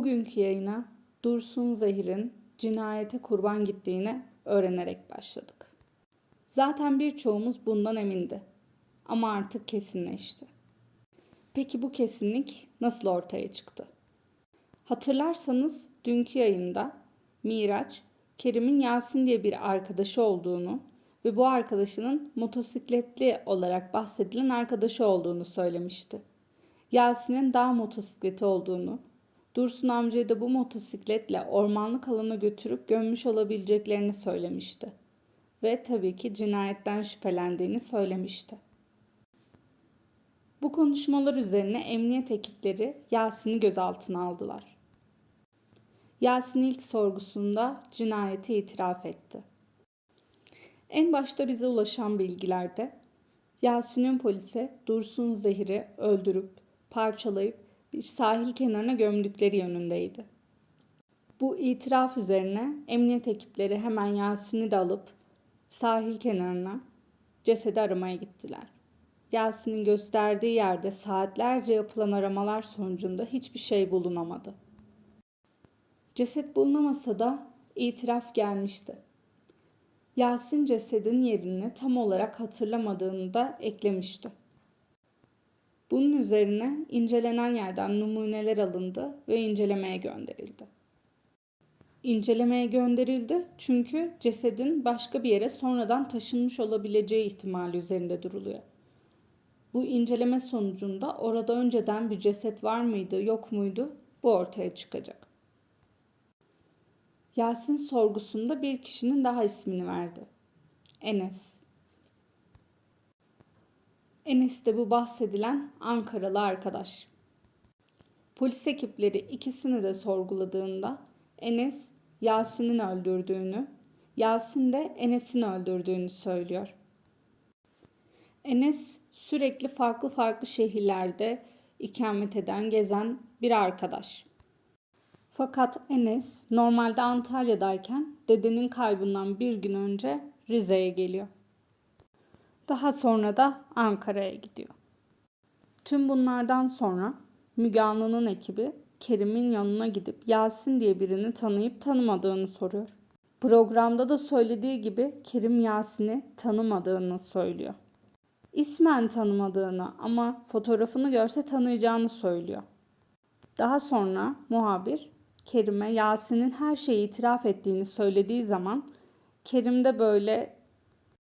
Bugünkü yayına Dursun Zehir'in cinayete kurban gittiğini öğrenerek başladık. Zaten birçoğumuz bundan emindi. Ama artık kesinleşti. Peki bu kesinlik nasıl ortaya çıktı? Hatırlarsanız dünkü yayında Miraç, Kerim'in Yasin diye bir arkadaşı olduğunu ve bu arkadaşının motosikletli olarak bahsedilen arkadaşı olduğunu söylemişti. Yasin'in dağ motosikleti olduğunu, Dursun amcayı da bu motosikletle ormanlık alana götürüp gömmüş olabileceklerini söylemişti. Ve tabii ki cinayetten şüphelendiğini söylemişti. Bu konuşmalar üzerine emniyet ekipleri Yasin'i gözaltına aldılar. Yasin ilk sorgusunda cinayeti itiraf etti. En başta bize ulaşan bilgilerde Yasin'in polise Dursun Zehir'i öldürüp parçalayıp bir sahil kenarına gömdükleri yönündeydi. Bu itiraf üzerine emniyet ekipleri hemen Yasin'i de alıp sahil kenarına cesedi aramaya gittiler. Yasin'in gösterdiği yerde saatlerce yapılan aramalar sonucunda hiçbir şey bulunamadı. Ceset bulunamasa da itiraf gelmişti. Yasin cesedin yerini tam olarak hatırlamadığını da eklemişti. Bunun üzerine incelenen yerden numuneler alındı ve incelemeye gönderildi. İncelemeye gönderildi çünkü cesedin başka bir yere sonradan taşınmış olabileceği ihtimali üzerinde duruluyor. Bu inceleme sonucunda orada önceden bir ceset var mıydı, yok muydu bu ortaya çıkacak. Yasin sorgusunda bir kişinin daha ismini verdi. Enes. Enes de bu bahsedilen Ankaralı arkadaş. Polis ekipleri ikisini de sorguladığında Enes Yasin'in öldürdüğünü, Yasin de Enes'in öldürdüğünü söylüyor. Enes sürekli farklı farklı şehirlerde ikamet eden, gezen bir arkadaş. Fakat Enes normalde Antalya'dayken dedenin kaybından bir gün önce Rize'ye geliyor. Daha sonra da Ankara'ya gidiyor. Tüm bunlardan sonra Müge Anlı'nın ekibi Kerim'in yanına gidip Yasin diye birini tanıyıp tanımadığını soruyor. Programda da söylediği gibi Kerim Yasin'i tanımadığını söylüyor. İsmen tanımadığını ama fotoğrafını görse tanıyacağını söylüyor. Daha sonra muhabir Kerim'e Yasin'in her şeyi itiraf ettiğini söylediği zaman Kerim'de böyle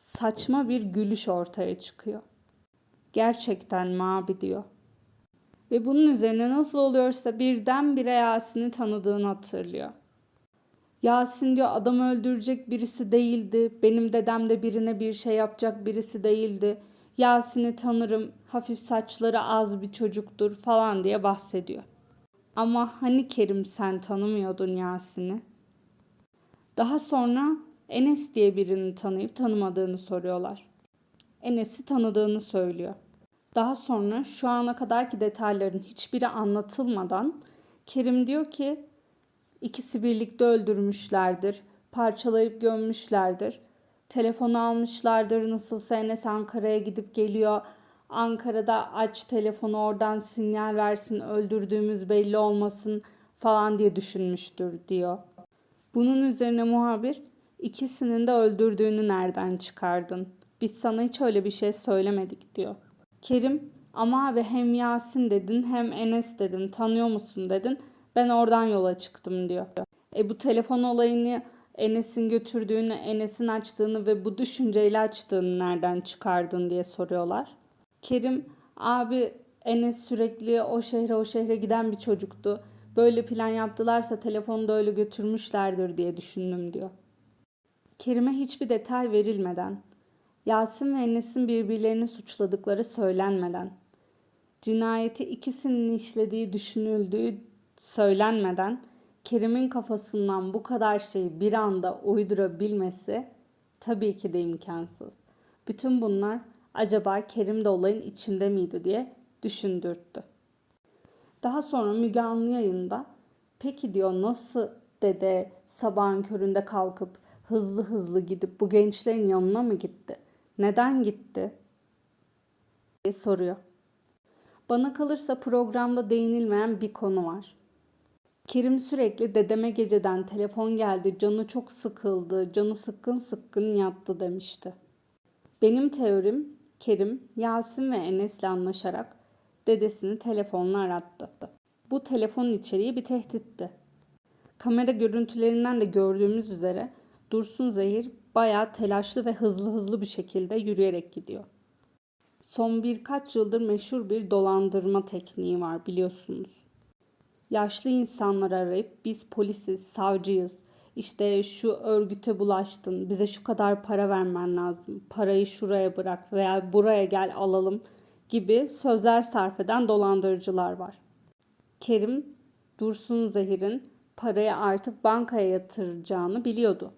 saçma bir gülüş ortaya çıkıyor. Gerçekten mi abi diyor. Ve bunun üzerine nasıl oluyorsa birdenbire Yasin'i tanıdığını hatırlıyor. Yasin diyor adam öldürecek birisi değildi. Benim dedem de birine bir şey yapacak birisi değildi. Yasin'i tanırım, hafif saçları az bir çocuktur falan diye bahsediyor. Ama hani Kerim sen tanımıyordun Yasin'i? Daha sonra Enes diye birini tanıyıp tanımadığını soruyorlar. Enes'i tanıdığını söylüyor. Daha sonra şu ana kadarki detayların hiçbiri anlatılmadan Kerim diyor ki ikisi birlikte öldürmüşlerdir, parçalayıp gömmüşlerdir. Telefonu almışlardır nasılsa Enes Ankara'ya gidip geliyor. Ankara'da aç telefonu oradan sinyal versin öldürdüğümüz belli olmasın falan diye düşünmüştür diyor. Bunun üzerine muhabir ikisinin de öldürdüğünü nereden çıkardın? Biz sana hiç öyle bir şey söylemedik diyor. Kerim ama abi hem Yasin dedin hem Enes dedin tanıyor musun dedin. Ben oradan yola çıktım diyor. E bu telefon olayını Enes'in götürdüğünü, Enes'in açtığını ve bu düşünceyle açtığını nereden çıkardın diye soruyorlar. Kerim abi Enes sürekli o şehre o şehre giden bir çocuktu. Böyle plan yaptılarsa telefonu da öyle götürmüşlerdir diye düşündüm diyor. Kerim'e hiçbir detay verilmeden, Yasin ve Enes'in birbirlerini suçladıkları söylenmeden, cinayeti ikisinin işlediği düşünüldüğü söylenmeden Kerim'in kafasından bu kadar şeyi bir anda uydurabilmesi tabii ki de imkansız. Bütün bunlar acaba Kerim de olayın içinde miydi diye düşündürttü. Daha sonra Müge Anlı yayında peki diyor nasıl dede sabahın köründe kalkıp hızlı hızlı gidip bu gençlerin yanına mı gitti? Neden gitti? diye soruyor. Bana kalırsa programda değinilmeyen bir konu var. Kerim sürekli dedeme geceden telefon geldi, canı çok sıkıldı, canı sıkkın sıkkın yattı demişti. Benim teorim Kerim, Yasin ve Enes'le anlaşarak dedesini telefonla arattı. Bu telefonun içeriği bir tehditti. Kamera görüntülerinden de gördüğümüz üzere Dursun Zehir bayağı telaşlı ve hızlı hızlı bir şekilde yürüyerek gidiyor. Son birkaç yıldır meşhur bir dolandırma tekniği var biliyorsunuz. Yaşlı insanları arayıp biz polisiz, savcıyız, işte şu örgüte bulaştın, bize şu kadar para vermen lazım, parayı şuraya bırak veya buraya gel alalım gibi sözler sarf eden dolandırıcılar var. Kerim, Dursun Zehir'in parayı artık bankaya yatıracağını biliyordu.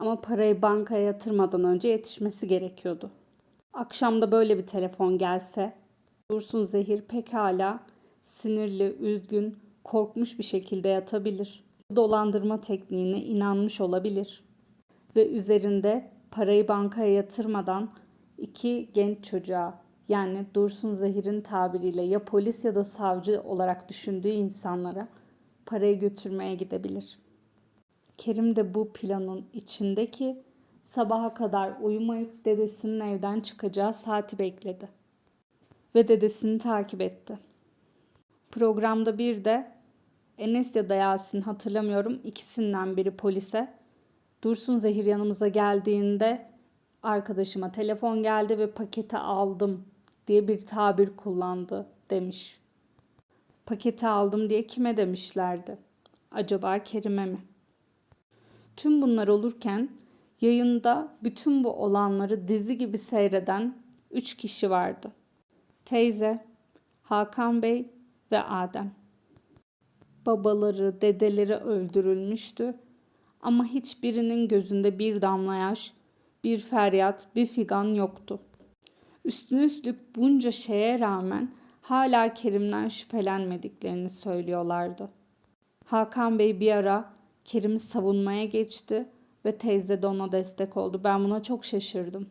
Ama parayı bankaya yatırmadan önce yetişmesi gerekiyordu. Akşamda böyle bir telefon gelse, Dursun Zehir pekala sinirli, üzgün, korkmuş bir şekilde yatabilir. Dolandırma tekniğine inanmış olabilir. Ve üzerinde parayı bankaya yatırmadan iki genç çocuğa yani Dursun Zehir'in tabiriyle ya polis ya da savcı olarak düşündüğü insanlara parayı götürmeye gidebilir. Kerim de bu planın içindeki sabaha kadar uyumayıp dedesinin evden çıkacağı saati bekledi. Ve dedesini takip etti. Programda bir de Enes ya da Yasin hatırlamıyorum ikisinden biri polise Dursun Zehir yanımıza geldiğinde arkadaşıma telefon geldi ve paketi aldım diye bir tabir kullandı demiş. Paketi aldım diye kime demişlerdi? Acaba Kerim'e mi? Tüm bunlar olurken yayında bütün bu olanları dizi gibi seyreden üç kişi vardı. Teyze, Hakan Bey ve Adem. Babaları, dedeleri öldürülmüştü ama hiçbirinin gözünde bir damla yaş, bir feryat, bir figan yoktu. Üstüne üstlük bunca şeye rağmen hala Kerim'den şüphelenmediklerini söylüyorlardı. Hakan Bey bir ara Kerim'i savunmaya geçti ve teyze de ona destek oldu. Ben buna çok şaşırdım.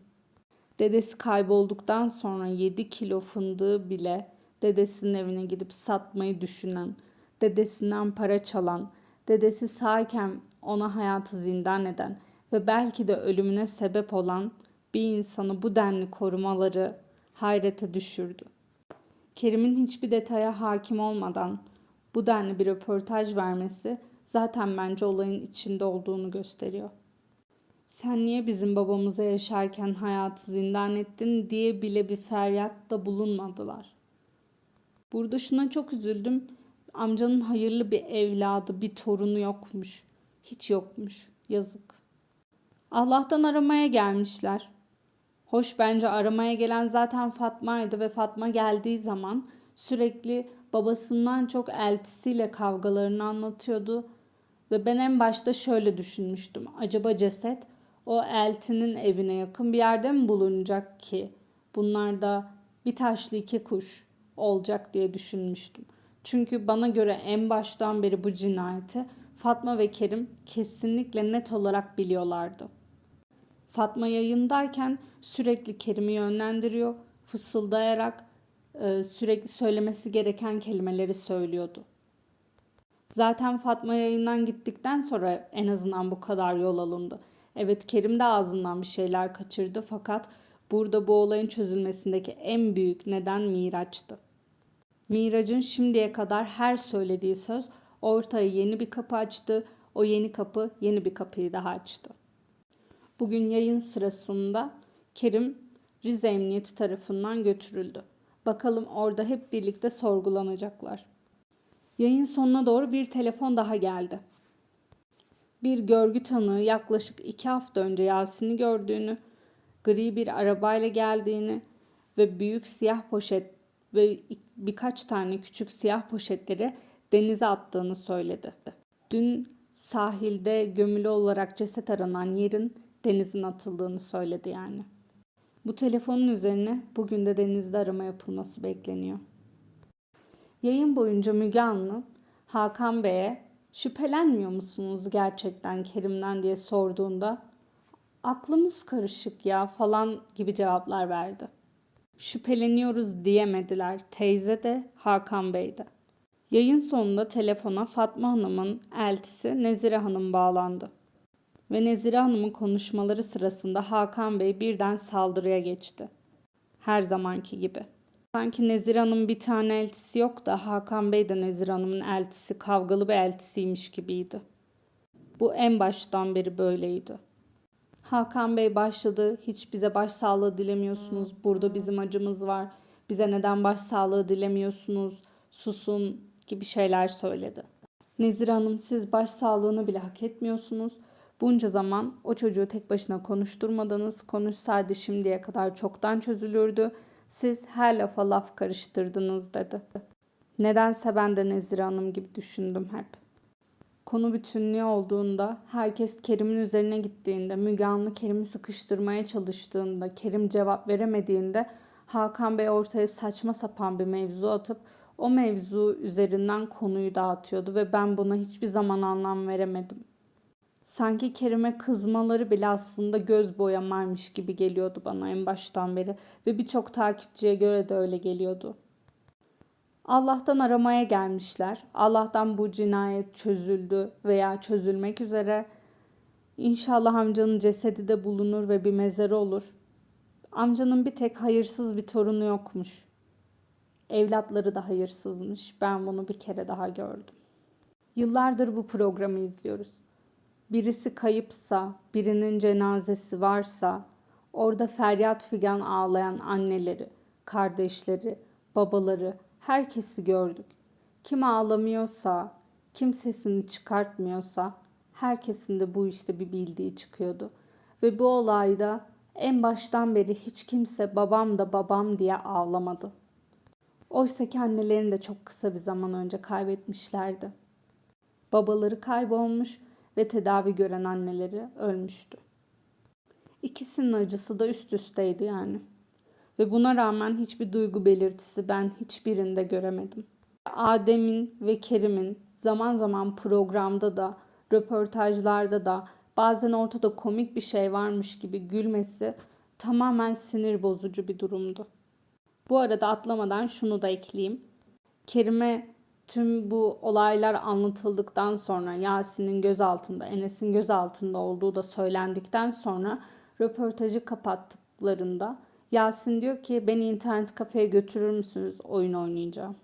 Dedesi kaybolduktan sonra 7 kilo fındığı bile dedesinin evine gidip satmayı düşünen, dedesinden para çalan, dedesi sağken ona hayatı zindan eden ve belki de ölümüne sebep olan bir insanı bu denli korumaları hayrete düşürdü. Kerim'in hiçbir detaya hakim olmadan bu denli bir röportaj vermesi zaten bence olayın içinde olduğunu gösteriyor. Sen niye bizim babamıza yaşarken hayatı zindan ettin diye bile bir feryatta bulunmadılar. Burada şuna çok üzüldüm. Amcanın hayırlı bir evladı, bir torunu yokmuş. Hiç yokmuş. Yazık. Allah'tan aramaya gelmişler. Hoş bence aramaya gelen zaten Fatma'ydı ve Fatma geldiği zaman sürekli babasından çok eltisiyle kavgalarını anlatıyordu. Ve ben en başta şöyle düşünmüştüm. Acaba ceset o eltinin evine yakın bir yerde mi bulunacak ki? Bunlar da bir taşlı iki kuş olacak diye düşünmüştüm. Çünkü bana göre en baştan beri bu cinayeti Fatma ve Kerim kesinlikle net olarak biliyorlardı. Fatma yayındayken sürekli Kerim'i yönlendiriyor, fısıldayarak e, sürekli söylemesi gereken kelimeleri söylüyordu. Zaten Fatma yayından gittikten sonra en azından bu kadar yol alındı. Evet Kerim de ağzından bir şeyler kaçırdı fakat burada bu olayın çözülmesindeki en büyük neden Miraç'tı. Miraç'ın şimdiye kadar her söylediği söz ortaya yeni bir kapı açtı. O yeni kapı yeni bir kapıyı daha açtı. Bugün yayın sırasında Kerim Rize Emniyeti tarafından götürüldü. Bakalım orada hep birlikte sorgulanacaklar. Yayın sonuna doğru bir telefon daha geldi. Bir görgü tanığı yaklaşık iki hafta önce Yasin'i gördüğünü, gri bir arabayla geldiğini ve büyük siyah poşet ve birkaç tane küçük siyah poşetleri denize attığını söyledi. Dün sahilde gömülü olarak ceset aranan yerin denizin atıldığını söyledi yani. Bu telefonun üzerine bugün de denizde arama yapılması bekleniyor. Yayın boyunca Müge Anlı Hakan Bey'e şüphelenmiyor musunuz gerçekten Kerim'den diye sorduğunda aklımız karışık ya falan gibi cevaplar verdi. Şüpheleniyoruz diyemediler teyze de Hakan Bey de. Yayın sonunda telefona Fatma Hanım'ın eltisi Nezire Hanım bağlandı. Ve Nezire Hanım'ın konuşmaları sırasında Hakan Bey birden saldırıya geçti. Her zamanki gibi. Sanki Nezire Hanım bir tane eltisi yok da Hakan Bey de Nezire Hanım'ın eltisi kavgalı bir eltisiymiş gibiydi. Bu en baştan beri böyleydi. Hakan Bey başladı. Hiç bize başsağlığı dilemiyorsunuz. Burada bizim acımız var. Bize neden başsağlığı dilemiyorsunuz? Susun gibi şeyler söyledi. Nezire Hanım siz başsağlığını bile hak etmiyorsunuz. Bunca zaman o çocuğu tek başına konuşturmadınız. Konuşsaydı şimdiye kadar çoktan çözülürdü. Siz her lafa laf karıştırdınız dedi. Nedense ben de Nezire Hanım gibi düşündüm hep. Konu bütünlüğü olduğunda, herkes Kerim'in üzerine gittiğinde, Müge Anlı Kerim'i sıkıştırmaya çalıştığında, Kerim cevap veremediğinde Hakan Bey ortaya saçma sapan bir mevzu atıp o mevzu üzerinden konuyu dağıtıyordu ve ben buna hiçbir zaman anlam veremedim. Sanki Kerim'e kızmaları bile aslında göz boyamaymış gibi geliyordu bana en baştan beri ve birçok takipçiye göre de öyle geliyordu. Allah'tan aramaya gelmişler. Allah'tan bu cinayet çözüldü veya çözülmek üzere. İnşallah amcanın cesedi de bulunur ve bir mezarı olur. Amcanın bir tek hayırsız bir torunu yokmuş. Evlatları da hayırsızmış. Ben bunu bir kere daha gördüm. Yıllardır bu programı izliyoruz. Birisi kayıpsa, birinin cenazesi varsa, orada feryat figan ağlayan anneleri, kardeşleri, babaları, herkesi gördük. Kim ağlamıyorsa, kim sesini çıkartmıyorsa, herkesin de bu işte bir bildiği çıkıyordu. Ve bu olayda en baştan beri hiç kimse babam da babam diye ağlamadı. Oysa ki annelerini de çok kısa bir zaman önce kaybetmişlerdi. Babaları kaybolmuş ve tedavi gören anneleri ölmüştü. İkisinin acısı da üst üsteydi yani. Ve buna rağmen hiçbir duygu belirtisi ben hiçbirinde göremedim. Adem'in ve Kerim'in zaman zaman programda da, röportajlarda da bazen ortada komik bir şey varmış gibi gülmesi tamamen sinir bozucu bir durumdu. Bu arada atlamadan şunu da ekleyeyim. Kerim'e tüm bu olaylar anlatıldıktan sonra Yasin'in gözaltında, Enes'in gözaltında olduğu da söylendikten sonra röportajı kapattıklarında Yasin diyor ki beni internet kafeye götürür müsünüz oyun oynayacağım.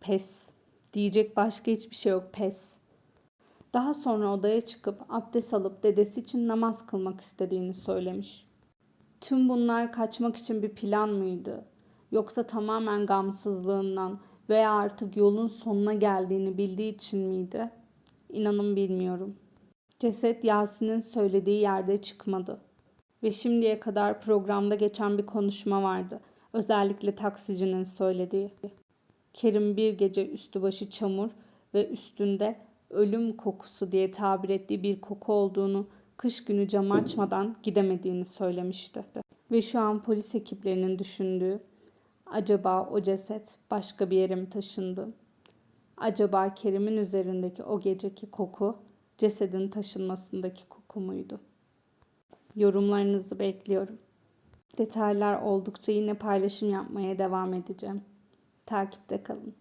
Pes. Diyecek başka hiçbir şey yok pes. Daha sonra odaya çıkıp abdest alıp dedesi için namaz kılmak istediğini söylemiş. Tüm bunlar kaçmak için bir plan mıydı? Yoksa tamamen gamsızlığından veya artık yolun sonuna geldiğini bildiği için miydi? İnanın bilmiyorum. Ceset Yasin'in söylediği yerde çıkmadı. Ve şimdiye kadar programda geçen bir konuşma vardı. Özellikle taksicinin söylediği. Kerim bir gece üstü başı çamur ve üstünde ölüm kokusu diye tabir ettiği bir koku olduğunu kış günü camı açmadan gidemediğini söylemişti. Ve şu an polis ekiplerinin düşündüğü acaba o ceset başka bir yere mi taşındı? Acaba Kerim'in üzerindeki o geceki koku cesedin taşınmasındaki koku muydu? Yorumlarınızı bekliyorum. Detaylar oldukça yine paylaşım yapmaya devam edeceğim. Takipte kalın.